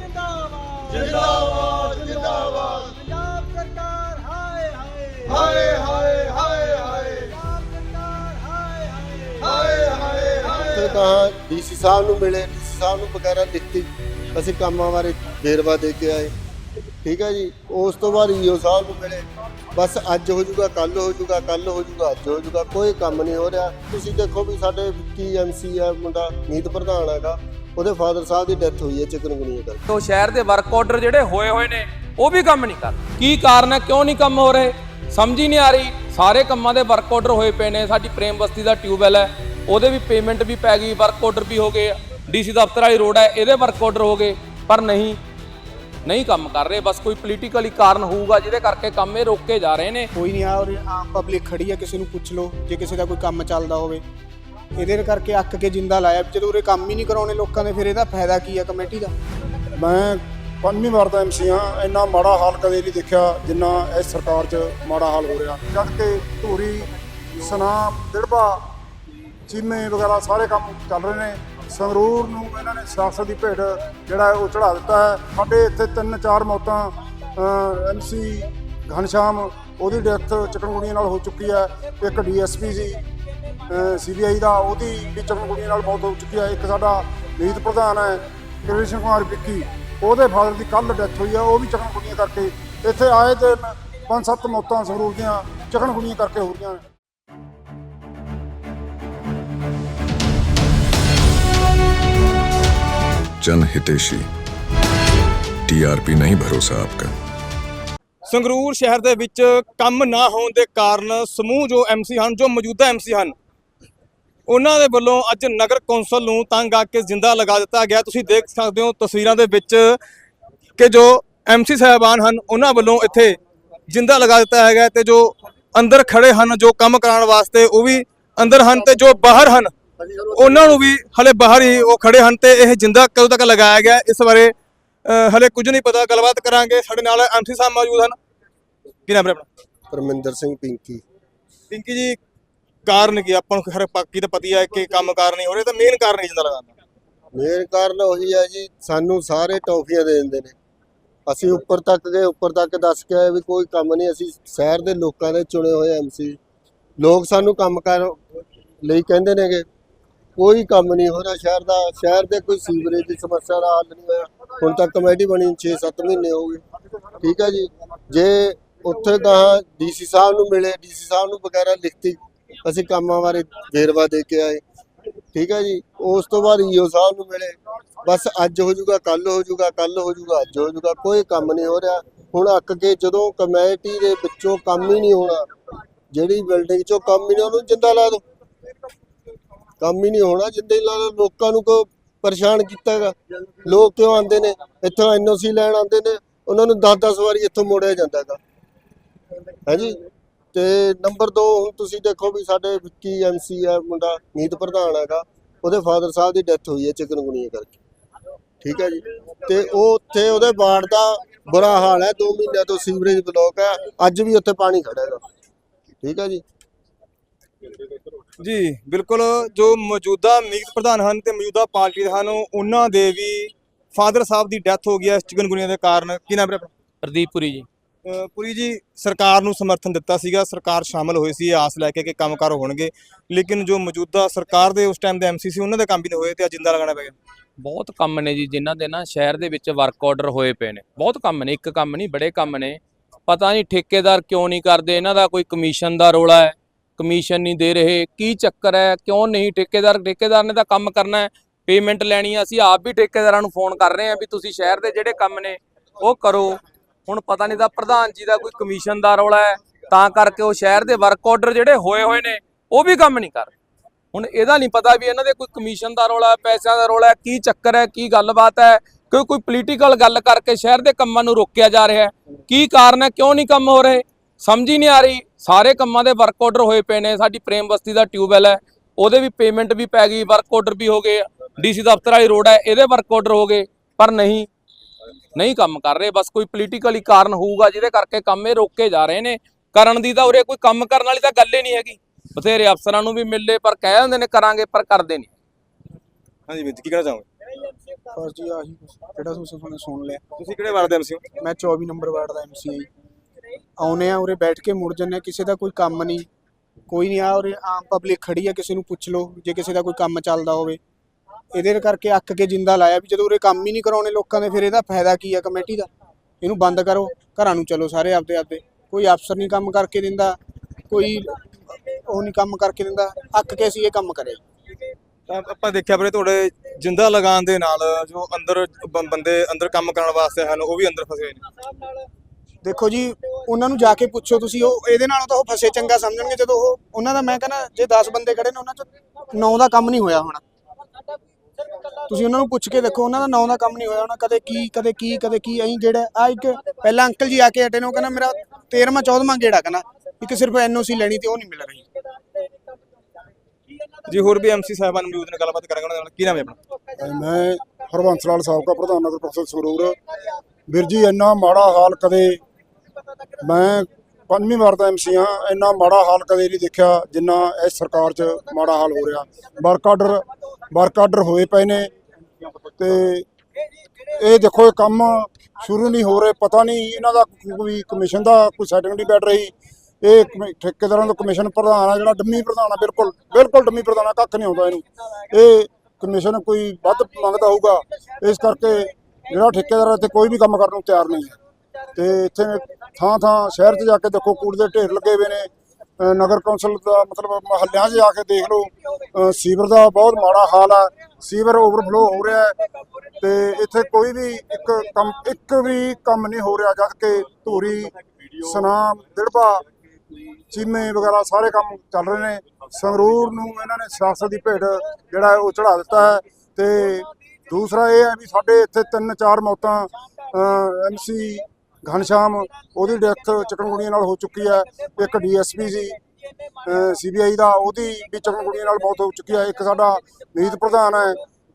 ਜਿੰਦਾਬਾਦ। ਜਿੰਦਾਬਾਦ ਜਿੰਦਾਬਾਦ। ਪੰਜਾਬ ਸਰਕਾਰ ਹਾਏ ਹਾਏ। ਹਾਏ ਹਾਏ ਹਾਏ ਹਾਏ। ਪੰਜਾਬ ਸਰਕਾਰ ਹਾਏ ਹਾਏ। ਹਾਏ ਹਾਏ ਹਾਏ। ਤੇ ਕਹਾ ਡੀਸੀ ਸਾਹਿਬ ਨੂੰ ਮਿਲੇ ਡੀਸੀ ਸਾਹਿਬ ਨੂੰ ਵਗੈਰਾ ਲਿਖਤੀ ਅਸੀਂ ਕੰਮਾਂ ਬਾਰੇ ਵੇਰਵਾ ਦੇ ਕੇ ਆਏ। ਠੀਕ ਹੈ ਜੀ ਉਸ ਤੋਂ ਬਾਅਦ ਈਓ ਸਾਹਿਬ ਨੂੰ ਮਿਲੇ। ਬਸ ਅੱਜ ਹੋ ਜਾਊਗਾ ਕੱਲ ਹੋ ਜਾਊਗਾ ਕੱਲ ਹੋ ਜਾਊਗਾ ਅੱਜ ਹੋ ਜਾਊਗਾ। ਕੋਈ ਕੰਮ ਨਹੀਂ ਹੋ ਰਿਹਾ। ਤੁਸੀਂ ਦੇਖੋ ਵੀ ਸਾਡੇ ਵਿੱਕੀ ਐਮਸੀ ਆ ਮੁੰਡਾ ਨੀਤ ਪ੍ਰਧਾਨ ਹੈਗਾ। ਉਹਦੇ ਫਾਦਰ ਸਾਹਿਬ ਦੀ ਡੈਥ ਹੋਈ ਹੈ ਚਿਕਨਗੁਨੀਆ ਕਰਕੇ। ਤੋਂ ਸ਼ਹਿਰ ਦੇ ਵਰਕ ਆਰਡਰ ਜਿਹੜੇ ਹੋਏ ਹੋਏ ਨੇ ਉਹ ਵੀ ਕੰਮ ਨਹੀਂ ਕਰ। ਕੀ ਕਾਰਨ ਹੈ? ਕਿਉਂ ਨਹੀਂ ਕੰਮ ਹੋ ਰਹੇ? ਸਮਝ ਹੀ ਨਹੀਂ ਆ ਰਹੀ। ਸਾਰੇ ਕੰਮਾਂ ਦੇ ਵਰਕ ਆਰਡਰ ਹੋਏ ਪਏ ਨੇ। ਸਾਡੀ ਪ੍ਰੇਮ ਬਸਤੀ ਦਾ ਟਿਊਬਵੈਲ ਹੈ। ਉਹਦੇ ਵੀ ਪੇਮੈਂਟ ਵੀ ਪੈ ਗਈ ਵਰਕ ਆਰਡਰ ਵੀ ਹੋ ਗਏ। ਡੀਸੀ ਦਫ਼ਤਰ ਵਾਲੀ ਰੋਡ ਹੈ ਇਹਦੇ ਵਰਕ ਆਰਡਰ ਹੋ ਗਏ। ਪਰ ਨਹੀਂ ਨਹੀਂ ਕੰਮ ਕਰ ਰਹੇ। ਬਸ ਕੋਈ ਪੋਲੀਟੀਕਲੀ ਕਾਰਨ ਹੋਊਗਾ ਜਿਹਦੇ ਕਰਕੇ ਕੰਮ ਇਹ ਰੋਕੇ ਜਾ ਰਹੇ ਨੇ। ਕੋਈ ਨਹੀਂ ਆ ਔਰ ਆਮ ਪਬਲਿਕ ਖੜੀ ਆ ਕਿਸੇ ਨੂੰ ਪੁੱਛ ਲਓ। ਜੇ ਕਿਸੇ ਦਾ ਕੋਈ ਕੰਮ ਚੱਲਦਾ ਹੋਵੇ। ਇਹਦੇ ਕਰਕੇ ਅੱਕ ਕੇ ਜਿੰਦਾ ਲਾਇਆ। ਜਦੋਂ ਉਰੇ ਕੰਮ ਹੀ ਨਹੀਂ ਕਰਾਉਣੇ ਲੋਕਾਂ ਦੇ, ਫਿਰ ਇਹਦਾ ਫਾਇਦਾ ਕੀ ਆ ਕਮੇਟੀ ਦਾ? ਮੈਂ ਪੰਜਵੀਂ ਵਾਰ ਦਾ ਐਮਸੀ ਹਾਂ, ਇੰਨਾ ਮਾੜਾ ਹਾਲ ਕਦੇ ਨਹੀਂ ਦੇਖਿਆ ਜਿੰਨਾ ਇਸ ਸਰਕਾਰ 'ਚ ਮਾੜਾ ਹਾਲ ਹੋ ਰਿਹਾ। ਜਦ ਕਿ ਧੂਰੀ ਸਨਾਮ ਦਿੜਬਾ, ਚੀਮੇ ਵਗੈਰਾ ਸਾਰੇ ਕੰਮ ਚੱਲ ਰਹੇ ਨੇ। ਸੰਗਰੂਰ ਨੂੰ ਇਹਨਾਂ ਨੇ ਸਿਆਸਤ ਦੀ ਭੇਟ ਜਿਹੜਾ ਉਹ ਚੜਾ ਦਿੱਤਾ ਹੈ। ਸਾਡੇ ਇੱਥੇ ਤਿੰਨ ਚਾਰ ਮੌਤਾਂ ਐਮਸੀ ਘਨਸ਼ਾਮ ਉਹਦੀ ਡੈਥ ਚਿਕਨਗੁਣੀਆ ਨਾਲ ਹੋ ਚੁੱਕੀ ਹੈ ਇੱਕ ਡੀਐਸਪੀ ਸੀ ਸੀਬੀਆਈ ਦਾ ਉਹਦੀ ਵੀ ਚਿਕਨਗੁਣੀਆ ਨਾਲ ਬਹੁਤ ਹੋ ਚੁੱਕੀ ਹੈ ਇੱਕ ਸਾਡਾ ਨੀਤ ਪ੍ਰਧਾਨ ਹੈ ਕ੍ਰਿਸ਼ਨ ਕੁਮਾਰ ਵਿੱਕੀ ਉਹਦੇ ਫਾਦਰ ਦੀ ਕੱਲ ਡੈਥ ਹੋਈ ਹੈ ਉਹ ਵੀ ਚਿਕਨਗੁਣੀਆ ਕਰਕੇ ਇੱਥੇ ਆਏ ਤੇ ਪੰਜ ਸੱਤ ਮੌਤਾਂ ਸੰਗਰੂਰ ਦੀਆਂ ਚਿਕਨਗੁਣੀਆ ਕਰਕੇ ਹੋ ਰਹੀਆਂ ਨੇ जन हितेशी टीआरपी नहीं भरोसा आपका ਸੰਗਰੂਰ ਸ਼ਹਿਰ ਦੇ ਵਿੱਚ ਕੰਮ ਨਾ ਹੋਣ ਦੇ ਕਾਰਨ ਸਮੂਹ ਜੋ ਐਮਸੀ ਹਨ, ਜੋ ਮੌਜੂਦਾ ਐਮਸੀ ਹਨ, ਉਹਨਾਂ ਦੇ ਵੱਲੋਂ ਅੱਜ ਨਗਰ ਕੌਂਸਲ ਨੂੰ ਤੰਗ ਆ ਕੇ ਜਿੰਦਾ ਲਗਾ ਦਿੱਤਾ ਗਿਆ। ਤੁਸੀਂ ਦੇਖ ਸਕਦੇ ਹੋ ਤਸਵੀਰਾਂ ਦੇ ਵਿੱਚ ਕਿ ਜੋ ਐਮਸੀ ਸਾਹਿਬਾਨ ਹਨ, ਉਹਨਾਂ ਵੱਲੋਂ ਇੱਥੇ ਜਿੰਦਾ ਲਗਾ ਦਿੱਤਾ ਹੈਗਾ ਤੇ ਜੋ ਅੰਦਰ ਖੜੇ ਹਨ, ਜੋ ਕੰਮ ਕਰਾਉਣ ਵਾਸਤੇ ਉਹ ਵੀ ਅੰਦਰ ਹਨ ਤੇ ਜੋ ਬਾਹਰ ਹਨ, ਉਹਨਾਂ ਨੂੰ ਵੀ ਹਲੇ ਬਾਹਰ ਹੀ ਉਹ ਖੜੇ ਹਨ ਤੇ ਇਹ ਜਿੰਦਾ ਕਦੋਂ ਤੱਕ ਲਗਾਇਆ ਗਿਆ, ਇਸ ਬਾਰੇ ਹਲੇ ਕੁਝ ਨਹੀਂ ਪਤਾ ਗੱਲਬਾਤ ਕਰਾਂਗੇ ਸਾਡੇ ਨਾਲ ਐਮਸੀ ਸਾਹਿਬ ਮੌਜੂਦ ਹਨ। ਕੀ ਨਾਮ ਹੈ ਆਪਣਾ? ਪਰਮਿੰਦਰ ਸਿੰਘ ਪਿੰਕੀ। ਪਿੰਕੀ ਜੀ ਕਾਰਨ ਕੀ? ਆਪਾਂ ਨੂੰ ਹਰ ਪੱਕੀ ਤਾਂ ਪਤੀ ਹੈ ਕਿ ਕੰਮ ਕਾਰ ਨਹੀਂ ਹੋ ਰਹੇ ਤਾਂ ਮੇਨ ਕਾਰਨ ਕੀ ਜਿੰਦਾ ਲਗਾਉਣ ਦਾ ਮੇਨ ਕਾਰਨ ਉਹੀ ਹੈ ਜੀ ਸਾਨੂੰ ਸਾਰੇ ਟੌਫੀਆਂ ਦੇ ਦਿੰਦੇ ਨੇ। ਅਸੀਂ ਉੱਪਰ ਤੱਕ ਗਏ ਉੱਪਰ ਤੱਕ ਦੱਸ ਕੇ ਆਏ ਵੀ ਕੋਈ ਕੰਮ ਨਹੀਂ ਅਸੀਂ ਸ਼ਹਿਰ ਦੇ ਲੋਕਾਂ ਦੇ ਚੁਣੇ ਹੋਏ ਐਮਸੀ ਲੋਕ ਸਾਨੂੰ ਕੰਮ ਕਰ ਲਈ ਕਹਿੰਦੇ ਨੇਗੇ ਕੋਈ ਕੰਮ ਨਹੀਂ ਹੋ ਰਿਹਾ ਸ਼ਹਿਰ ਦਾ, ਸ਼ਹਿਰ ਦੇ ਕੋਈ ਸੀਵਰੇਜ ਦੀ ਸਮੱਸਿਆ ਦਾ ਹੱਲ ਨਹੀਂ ਹੋਇਆ। ਹੁਣ ਤੱਕ ਕਮੇਟੀ ਬਣੀ 6-7 ਮਹੀਨੇ ਹੋ ਗਏ। ਠੀਕ ਹੈ ਜੀ। ਜੇ ਉੱਥੇ ਕਹਾ ਡੀਸੀ ਸਾਹਿਬ ਨੂੰ ਮਿਲੇ ਡੀਸੀ ਸਾਹਿਬ ਨੂੰ ਵਗੈਰਾ ਲਿਖਤੀ, ਅਸੀਂ ਕੰਮਾਂ ਬਾਰੇ ਵੇਰਵਾ ਦੇ ਕੇ ਆਏ। ਠੀਕ ਹੈ ਜੀ। ਉਸ ਤੋਂ ਬਾਅਦ ਈਓ ਸਾਹਿਬ ਨੂੰ ਮਿਲੇ। ਬਸ ਅੱਜ ਹੋ ਜਾਊਗਾ ਕੱਲ ਹੋ ਜਾਊਗਾ ਕੱਲ ਹੋ ਜਾਊਗਾ, ਅੱਜ ਹੋ ਜਾਊਗਾ, ਕੋਈ ਕੰਮ ਨਹੀਂ ਹੋ ਰਿਹਾ। ਹੁਣ ਅੱਕ ਕੇ ਜਦੋਂ ਕਮੇਟੀ ਦੇ ਵਿੱਚੋਂ ਕੰਮ ਹੀ ਨਹੀਂ ਹੋਣਾ, ਜਿਹੜੀ ਬਿਲਡਿੰਗ ਚੋਂ ਕੰਮ ਹੀ ਨਹੀਂ ਉਹਨੂੰ ਜਿੰਦਾ ਲਾ ਦੋ ਕੰਮ ਹੀ ਨਹੀਂ ਹੋਣਾ ਜਿੰਦੇ ਹੀ ਲਾ ਲੋਕਾਂ ਨੂੰ ਕੋ ਪਰੇਸ਼ਾਨ ਕੀਤਾ ਹੈਗਾ। ਲੋਕ ਕਿਉਂ ਆਉਂਦੇ ਨੇ? ਇੱਥੋਂ ਐਨਓਸੀ ਲੈਣ ਆਉਂਦੇ ਨੇ, ਉਹਨਾਂ ਨੂੰ 10-10 ਵਾਰੀ ਇੱਥੋਂ ਮੋੜਿਆ ਜਾਂਦਾ ਹਾਂਜੀ? ਤੇ ਨੰਬਰ 2 ਹੁਣ ਤੁਸੀਂ ਦੇਖੋ ਵੀ ਸਾਡੇ ਵਿੱਕੀ ਐਮਸੀ ਹੈ ਮੁੰਡਾ ਨੀਤ ਪ੍ਰਧਾਨ ਹੈਗਾ, ਉਹਦੇ ਫਾਦਰ ਸਾਹਿਬ ਦੀ ਡੈਥ ਹੋਈ ਹੈ ਚਿਕਨਗੁਨੀਆ ਕਰਕੇ। ਠੀਕ ਹੈ ਜੀ? ਤੇ ਉਹ ਉੱਥੇ ਉਹਦੇ ਵਾਰਡ ਦਾ ਬੁਰਾ ਹਾਲ ਹੈ 2 ਮਹੀਨਿਆਂ ਤੋਂ ਸੀਵਰੇਜ ਬਲੌਕ ਹੈ, ਅੱਜ ਵੀ ਉੱਥੇ ਪਾਣੀ ਖੜਾ ਹੈਗਾ। ਠੀਕ ਹੈ ਜੀ? ਜੀ ਬਿਲਕੁਲ ਜੋ ਮੌਜੂਦਾ ਮੀਤ ਪ੍ਰਧਾਨ ਹਨ ਤੇ ਮੌਜੂਦਾ ਪਾਰਟੀ ਦੇ ਹਨ ਉਹਨਾਂ ਦੇ ਵੀ ਫਾਦਰ ਸਾਹਿਬ ਦੀ ਡੈਥ ਹੋ ਗਈ ਹੈ ਚਿਕਨਗੁਨੀਆ ਦੇ ਕਾਰਨ। ਕੀ ਨਾਮ ਹੈ ਆਪਣਾ? ਪ੍ਰਦੀਪ ਪੁਰੀ ਜੀ। ਪੁਰੀ ਜੀ ਸਰਕਾਰ ਨੂੰ ਸਮਰਥਨ ਦਿੱਤਾ ਸੀਗਾ ਸਰਕਾਰ ਸ਼ਾਮਲ ਹੋਈ ਸੀ ਆਸ ਲੈ ਕੇ ਕਿ ਕੰਮਕਾਰ ਹੋਣਗੇ ਲੇਕਿਨ ਜੋ ਮੌਜੂਦਾ ਸਰਕਾਰ ਦੇ ਉਸ ਟਾਈਮ ਦੇ ਐਮਸੀ ਸੀ ਉਹਨਾਂ ਦੇ ਕੰਮ ਵੀ ਨਹੀਂ ਹੋਏ ਤੇ ਅੱਜ ਜਿੰਦਾ ਲਗਾਉਣਾ ਪੈ ਗਿਆ। ਬਹੁਤ ਕੰਮ ਨੇ ਜੀ ਜਿਨ੍ਹਾਂ ਦੇ ਨਾ ਸ਼ਹਿਰ ਦੇ ਵਿੱਚ ਵਰਕ ਆਰਡਰ ਹੋਏ ਪਏ ਨੇ। ਬਹੁਤ ਕੰਮ ਨੇ ਇੱਕ ਕੰਮ ਨਹੀਂ ਬੜੇ ਕੰਮ ਨੇ। ਪਤਾ ਨਹੀਂ ਠੇਕੇਦਾਰ ਕਿਉਂ ਨਹੀਂ ਕਰਦੇ ਇਹਨਾਂ ਦਾ ਕੋਈ ਕਮਿਸ਼ਨ ਦਾ ਰੋਲਾ ਹੈ। ਕਮਿਸ਼ਨ ਨਹੀਂ ਦੇ ਰਹੇ। ਕੀ ਚੱਕਰ ਹੈ? ਕਿਉਂ ਨਹੀਂ? ਠੇਕੇਦਾਰ ਠੇਕੇਦਾਰ ਨੇ ਤਾਂ ਕੰਮ ਕਰਨਾ ਹੈ। ਪੇਮੈਂਟ ਲੈਣੀ ਹੈ। ਅਸੀਂ ਆਪ ਵੀ ਠੇਕੇਦਾਰਾਂ ਨੂੰ ਫੋਨ ਕਰ ਰਹੇ ਹਾਂ ਵੀ ਤੁਸੀਂ ਸ਼ਹਿਰ ਦੇ ਜਿਹੜੇ ਕੰਮ ਨੇ, ਉਹ ਕਰੋ। ਹੁਣ ਪਤਾ ਨਹੀਂ ਤਾਂ ਪ੍ਰਧਾਨ ਜੀ ਦਾ ਕੋਈ ਕਮਿਸ਼ਨ ਦਾ ਰੋਲਾ ਹੈ। ਤਾਂ ਕਰਕੇ ਉਹ ਸ਼ਹਿਰ ਦੇ ਵਰਕ ਆਰਡਰ ਜਿਹੜੇ ਹੋਏ ਹੋਏ ਨੇ, ਉਹ ਵੀ ਕੰਮ ਨਹੀਂ ਕਰ ਹੁਣ ਇਹਦਾ ਨਹੀਂ ਪਤਾ ਵੀ ਇਹਨਾਂ ਦੇ ਕੋਈ ਕਮਿਸ਼ਨ ਦਾ ਰੌਲਾ ਹੈ, ਪੈਸਿਆਂ ਦਾ ਰੌਲਾ ਹੈ। ਕੀ ਚੱਕਰ ਹੈ? ਕੀ ਗੱਲਬਾਤ ਹੈ? ਕਿ ਕੋਈ ਪੋਲੀਟੀਕਲ ਗੱਲ ਕਰਕੇ ਸ਼ਹਿਰ ਦੇ ਕੰਮਾਂ ਨੂੰ ਰੋਕਿਆ ਜਾ ਰਿਹਾ ਹੈ। ਕੀ ਕਾਰਨ ਹੈ? ਕਿਉਂ ਨਹੀਂ ਕੰਮ ਹੋ ਰਹੇ? ਸਮਝ ਹੀ ਨਹੀਂ ਆ ਰਹੀ। ਸਾਰੇ ਕੰਮਾਂ ਦੇ ਵਰਕ ਆਰਡਰ ਹੋਏ ਪਏ ਨੇ। ਸਾਡੀ ਪ੍ਰੇਮ ਬਸਤੀ ਦਾ ਟਿਊਬਵੈਲ ਹੈ। ਉਹਦੇ ਵੀ ਪੇਮੈਂਟ ਵੀ ਪੈ ਗਈ ਵਰਕ ਆਰਡਰ ਵੀ ਹੋ ਗਏ। ਡੀਸੀ ਦਫ਼ਤਰ ਵਾਲੀ ਰੋਡ ਹੈ ਇਹਦੇ ਵਰਕ ਆਰਡਰ ਹੋ ਗਏ। ਪਰ ਨਹੀਂ ਨਹੀਂ ਕੰਮ ਕਰ ਰਹੇ। ਬਸ ਕੋਈ ਪੋਲੀਟੀਕਲੀ ਕਾਰਨ ਹੋਊਗਾ ਜਿਹਦੇ ਕਰਕੇ ਕੰਮ ਇਹ ਰੋਕੇ ਜਾ ਰਹੇ ਨੇ। ਕਰਨ ਦੀ ਤਾਂ ਉਰੇ ਕੋਈ ਕੰਮ ਕਰਨ ਵਾਲੀ ਤਾਂ ਗੱਲ ਹੀ ਨਹੀਂ ਹੈਗੀ। ਬਥੇਰੇ ਅਫਸਰਾਂ ਨੂੰ ਵੀ ਮਿਲੇ ਪਰ ਕਹਿ ਦਿੰਦੇ ਨੇ ਕਰਾਂਗੇ ਪਰ ਕਰਦੇ ਨਹੀਂ। ਹਾਂਜੀ ਵੀਰ ਜੀ ਕੀ ਕਹਿਣਾ ਚਾਹੋਗੇ? ਬਸ ਜੀ ਆਹੀ ਕੁਛ, ਜਿਹੜਾ ਤੁਸੀਂ ਸੁਣ ਲਿਆ। ਤੁਸੀਂ ਕਿਹੜੇ ਵਾਰਡ ਦੇ ਐਮਸੀ ਹੋ? ਮੈਂ 24 ਨੰਬਰ ਵਾਰਡ ਦਾ ਐਮਸੀ ਆਈ ਆਉਨੇ ਆ, ਉਰੇ ਬੈਠ ਕੇ ਮੁੜ ਜੰਨੇ ਕਿਸੇ ਦਾ ਕੋਈ ਕੰਮ ਨਹੀਂ। ਕੋਈ ਨਹੀਂ ਆ ਉਰੇ ਆਮ ਪਬਲਿਕ ਖੜੀ ਆ, ਕਿਸੇ ਨੂੰ ਪੁੱਛ ਲਓ, ਜੇ ਕਿਸੇ ਦਾ ਕੋਈ ਕੰਮ ਚੱਲਦਾ ਹੋਵੇ। ਇਹਦੇ ਕਰਕੇ ਅੱਕ ਕੇ ਜਿੰਦਾ ਲਾਇਆ ਵੀ ਜਦੋਂ ਉਰੇ ਕੰਮ ਹੀ ਨਹੀਂ ਕਰਾਉਣੇ ਲੋਕਾਂ ਦੇ, ਫਿਰ ਇਹਦਾ ਫਾਇਦਾ ਕੀ ਆ ਕਮੇਟੀ ਦਾ? ਇਹਨੂੰ ਬੰਦ ਕਰੋ, ਘਰਾਂ ਨੂੰ ਚਲੋ ਸਾਰੇ ਆਪਦੇ ਆਪਦੇ। ਕੋਈ ਅਫਸਰ ਨਹੀਂ ਕੰਮ ਕਰਕੇ ਦਿੰਦਾ, ਕੋਈ ਉਹ ਨਹੀਂ ਕੰਮ ਕਰਕੇ ਦਿੰਦਾ, ਅੱਕ ਕੇ ਅਸੀਂ ਇਹ ਕੰਮ ਕਰੇ। ਤਾਂ ਆਪਾਂ ਦੇਖਿਆ ਵੀਰੇ ਤੁਹਾਡੇ ਜਿੰਦਾ ਲਗਾਉਣ ਦੇ ਨਾਲ ਜੋ ਅੰਦਰ ਬੰਦੇ ਅੰਦਰ ਕੰਮ ਕਰਨ ਵਾਸਤੇ ਹਨ, ਉਹ ਵੀ ਅੰਦਰ ਫਸੇ ਨੇ। ਦੇਖੋ ਜੀ ਉਹਨਾਂ ਨੂੰ ਜਾ ਕੇ ਪੁੱਛੋ ਤੁਸੀਂ ਉਹ ਇਹਦੇ ਨਾਲੋਂ ਤਾਂ ਉਹ ਫਸੇ ਚੰਗਾ ਸਮਝਣਗੇ। ਜਦੋਂ ਉਹ ਉਹਨਾਂ ਦਾ ਮੈਂ ਕਹਿੰਦਾ ਜੇ 10 ਬੰਦੇ ਖੜੇ ਨੇ ਉਹਨਾਂ ਚੋਂ 9 ਦਾ ਕੰਮ ਨਹੀਂ ਹੋਇਆ ਹੋਣਾ। ਤੁਸੀਂ ਉਹਨਾਂ ਨੂੰ ਪੁੱਛ ਕੇ ਦੇਖੋ ਉਹਨਾਂ ਦਾ 9 ਦਾ ਕੰਮ ਨਹੀਂ ਹੋਇਆ ਹੋਣਾ। ਕਦੇ ਕੀ ਕਦੇ ਕੀ ਕਦੇ ਕੀ ਐਂ ਜਿਹੜਾ ਆ ਇੱਕ ਪਹਿਲਾਂ ਅੰਕਲ ਜੀ ਆ ਕੇ ਹਟੇ ਨੇ ਉਹ ਕਹਿੰਦਾ ਮੇਰਾ 13ਵਾਂ 14ਵਾਂ ਗੇੜਾ ਕਹਿੰਦਾ ਇੱਕ ਸਿਰਫ ਐਨਓਸੀ ਲੈਣੀ ਤੇ ਉਹ ਨਹੀਂ ਮਿਲ ਰਹੀ। ਜੀ ਹੋਰ ਵੀ ਐਮਸੀ ਸਾਹਿਬਾਨ ਮੌਜੂਦ ਨੇ ਗੱਲਬਾਤ ਕਰਾਂਗੇ ਉਹਨਾਂ ਦੇ ਨਾਲ। ਕੀ ਨਾਮ ਹੈ ਆਪਣਾ? ਮੈਂ ਹਰਬੰਸ ਲਾਲ ਸਾਬਕਾ ਪ੍ਰਧਾਨ ਨਗਰ ਕੌਂਸਲ ਸੰਗਰੂਰ। ਵੀਰ ਜੀ ਇੰਨਾ ਮਾੜਾ ਹਾਲ ਕਦੇ ਮੈਂ ਪੰਜਵੀਂ ਵਾਰ ਦਾ ਐਮਸੀ ਹਾਂ। ਇੰਨਾ ਮਾੜਾ ਹਾਲ ਕਦੇ ਨਹੀਂ ਦੇਖਿਆ ਜਿੰਨਾ ਇਸ ਸਰਕਾਰ 'ਚ ਮਾੜਾ ਹਾਲ ਹੋ ਰਿਹਾ। ਵਰਕ ਆਰਡਰ ਵਰਕ ਆਰਡਰ ਹੋਏ ਪਏ ਨੇ ਤੇ ਇਹ ਦੇਖੋ, ਇਹ ਕੰਮ ਸ਼ੁਰੂ ਨਹੀਂ ਹੋ ਰਹੇ। ਪਤਾ ਨਹੀਂ ਇਹਨਾਂ ਦਾ ਕੋਈ ਕਮਿਸ਼ਨ ਦਾ ਕੋਈ ਸੈਟਿੰਗ ਨਹੀਂ ਬੈਠ ਰਹੀ। ਇਹ ਕਮਿ- ਠੇਕੇਦਾਰਾਂ ਦਾ ਕਮਿਸ਼ਨ ਪ੍ਰਧਾਨ ਆ, ਜਿਹੜਾ ਡੰਮੀ ਪ੍ਰਧਾਨ ਆ, ਬਿਲਕੁਲ ਬਿਲਕੁਲ ਡੰਮੀ ਪ੍ਰਧਾਨ ਆ, ਕੱਖ ਨਹੀਂ ਆਉਂਦਾ ਇਹਨੂੰ। ਇਹ ਕਮਿਸ਼ਨ ਕੋਈ ਵੱਧ ਮੰਗਦਾ ਹੋਊਗਾ। ਇਸ ਕਰਕੇ ਜਿਹੜਾ ਠੇਕੇਦਾਰ ਇੱਥੇ ਕੋਈ ਵੀ ਕੰਮ ਕਰਨ ਨੂੰ ਤਿਆਰ ਨਹੀਂ ਹੈ। ਤੇ ਇੱਥੇ ਥਾਂ ਥਾਂ ਸ਼ਹਿਰ 'ਚ ਜਾ ਕੇ ਦੇਖੋ ਕੂੜ ਦੇ ਢੇਰ ਲੱਗੇ ਹੋਏ ਨੇ। ਨਗਰ ਕੌਂਸਲ ਦਾ ਮਤਲਬ ਮਹੱਲਿਆਂ 'ਚ ਜਾ ਕੇ ਦੇਖ ਲਓ। ਸੀਵਰ ਦਾ ਬਹੁਤ ਮਾੜਾ ਹਾਲ ਆ। ਸੀਵਰ ਓਵਰਫਲੋ ਹੋ ਰਿਹਾ ਹੈ। ਤੇ ਇੱਥੇ ਕੋਈ ਵੀ ਇੱਕ ਕੰਮ, ਇੱਕ ਵੀ ਕੰਮ ਨਹੀਂ ਹੋ ਰਿਹਾ ਜਦ ਕਿ ਧੂਰੀ, ਸਨਾਮ, ਦਿੜਬਾ, ਚੀਮੇ ਵਗੈਰਾ ਸਾਰੇ ਕੰਮ ਚੱਲ ਰਹੇ ਨੇ। ਸੰਗਰੂਰ ਨੂੰ ਇਹਨਾਂ ਨੇ ਸਿਆਸਤ ਦੀ ਭੇਡ ਜਿਹੜਾ ਉਹ ਚੜਾ ਦਿੱਤਾ ਹੈ। ਤੇ ਦੂਸਰਾ ਇਹ ਹੈ ਵੀ ਸਾਡੇ ਇੱਥੇ ਤਿੰਨ ਚਾਰ ਮੌਤਾਂ ਐਮਸੀ ਘਨਸ਼ਾਮ ਉਹਦੀ ਡੈਥ ਚਿਕਨਗੁਣੀਆ ਨਾਲ ਹੋ ਚੁੱਕੀ ਹੈ, ਇੱਕ ਡੀਐਸਪੀ ਸੀ ਸੀਬੀਆਈ ਦਾ, ਉਹਦੀ ਵੀ ਚਿਕਨਗੁਣੀਆ ਨਾਲ ਮੌਤ ਹੋ ਚੁੱਕੀ ਹੈ, ਇੱਕ ਸਾਡਾ ਮੀਤ ਪ੍ਰਧਾਨ ਹੈ,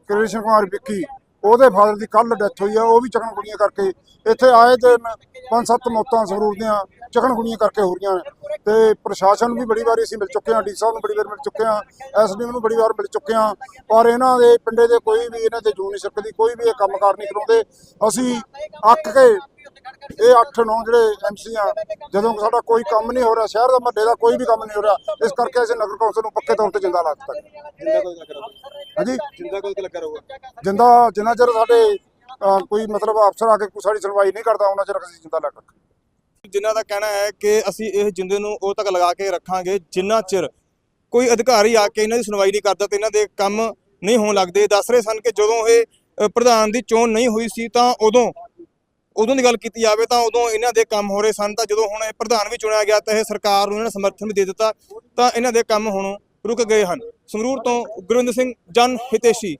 ਕ੍ਰਿਸ਼ਨ ਕੁਮਾਰ ਵਿੱਕੀ, ਉਹਦੇ ਫਾਦਰ ਦੀ ਕੱਲ ਡੈਥ ਹੋਈ ਹੈ, ਉਹ ਵੀ ਚਿਕਨਗੁਣੀਆ ਕਰਕੇ, ਇੱਥੇ ਆਏ ਦਿਨ ਪੰਜ ਸੱਤ ਮੌਤਾਂ ਸੰਗਰੂਰ ਦੀਆਂ ਚਿਕਨਗੁਣੀਆ ਕਰਕੇ ਹੋ ਰਹੀਆਂ ਨੇ, ਤੇ ਪ੍ਰਸ਼ਾਸਨ ਨੂੰ ਵੀ ਬੜੀ ਵਾਰੀ ਅਸੀਂ ਮਿਲ ਚੁੱਕੇ ਹਾਂ, ਡੀ ਸਾਹਿਬ ਨੂੰ ਬੜੀ ਵਾਰ ਮਿਲ ਚੁੱਕੇ ਹਾਂ ਐਸਡੀਐਮ ਨੂੰ ਬੜੀ ਵਾਰ ਮਿਲ ਚੁੱਕੇ ਹਾਂ, ਪਰ ਇਹਨਾਂ ਦੇ ਪਿੰਡੇ ਦੇ ਕੋਈ ਵੀ, ਇਹਨਾਂ ਤੇ ਜੂ ਨਹੀਂ ਸਕਦੀ, ਕੋਈ ਵੀ ਇਹ ਕੰਮ ਕੰਮਕਾਰ ਨਹੀਂ ਕਰਾਉਂਦੇ, ਅਸੀਂ ਅੱਕ ਕੇ ਇਹ 8-9 ਜਿਹੜੇ ਐਮਸੀ ਆ ਜਦੋਂ ਸਾਡਾ ਕੋਈ ਕੰਮ ਨਹੀਂ ਹੋ ਰਿਹਾ ਸ਼ਹਿਰ ਦਾ ਮਹੱਲੇ ਦਾ ਕੋਈ ਵੀ ਕੰਮ ਨਹੀਂ ਹੋ ਰਿਹਾ ਇਸ ਕਰਕੇ ਅਸੀਂ ਨਗਰ ਕੌਂਸਲ ਨੂੰ ਪੱਕੇ ਤੌਰ ਤੇ ਜਿੰਦਾ ਲਾ ਦਿੱਤਾ। ਹਾਂਜੀ? ਜਿੰਦਾ ਕੋਈ ਲੱਗਾ ਰਹੂਗਾ। ਜਿੰਦਾ ਜਿੰਨਾ ਚਿਰ ਸਾਡੇ ਕੋਈ ਮਤਲਬ ਅਫਸਰ ਆ ਕੇ ਕੋਈ ਸਾਡੀ ਸੁਣਵਾਈ ਨਹੀਂ ਕਰਦਾ ਉਹਨਾਂ ਚਿਰ ਅਸੀਂ ਜਿੰਦਾ ਲੱਗ ਜਿਨ੍ਹਾਂ ਦਾ ਕਹਿਣਾ ਹੈ ਕਿ ਅਸੀਂ ਇਹ ਜਿੰਦੇ ਨੂੰ ਉਦੋਂ ਤੱਕ ਲਗਾ ਕੇ ਰੱਖਾਂਗੇ ਜਿੰਨਾ ਚਿਰ ਕੋਈ ਅਧਿਕਾਰੀ ਆ ਕੇ ਇਹਨਾਂ ਦੀ ਸੁਣਵਾਈ ਨਹੀਂ ਕਰਦਾ ਤੇ ਇਹਨਾਂ ਦੇ ਕੰਮ ਨਹੀਂ ਹੋਣ ਲੱਗਦੇ ਦੱਸ ਰਹੇ ਸਨ ਕਿ ਜਦੋਂ ਇਹ ਪ੍ਰਧਾਨ ਦੀ ਚੋਣ ਨਹੀਂ ਹੋਈ ਸੀ ਤਾਂ ਉਦੋਂ ਉਦੋਂ ਦੀ ਗੱਲ ਕੀਤੀ ਜਾਵੇ ਤਾਂ ਉਦੋਂ ਇਹਨਾਂ ਦੇ ਕੰਮ ਹੋ ਰਹੇ ਸਨ, ਤਾਂ ਜਦੋਂ ਹੁਣ ਇਹ ਪ੍ਰਧਾਨ ਵੀ ਚੁਣਿਆ ਗਿਆ ਤਾਂ ਇਹ ਸਰਕਾਰ ਨੂੰ ਇਹਨਾਂ ਨੇ ਸਮਰਥਨ ਵੀ ਦੇ ਦਿੱਤਾ, ਤਾਂ ਇਹਨਾਂ ਦੇ ਕੰਮ ਹੁਣ ਰੁਕ ਗਏ ਹਨ। ਸੰਗਰੂਰ ਤੋਂ ਗੁਰਵਿੰਦਰ ਸਿੰਘ, ਜਨ ਹਿਤੇਸ਼ੀ।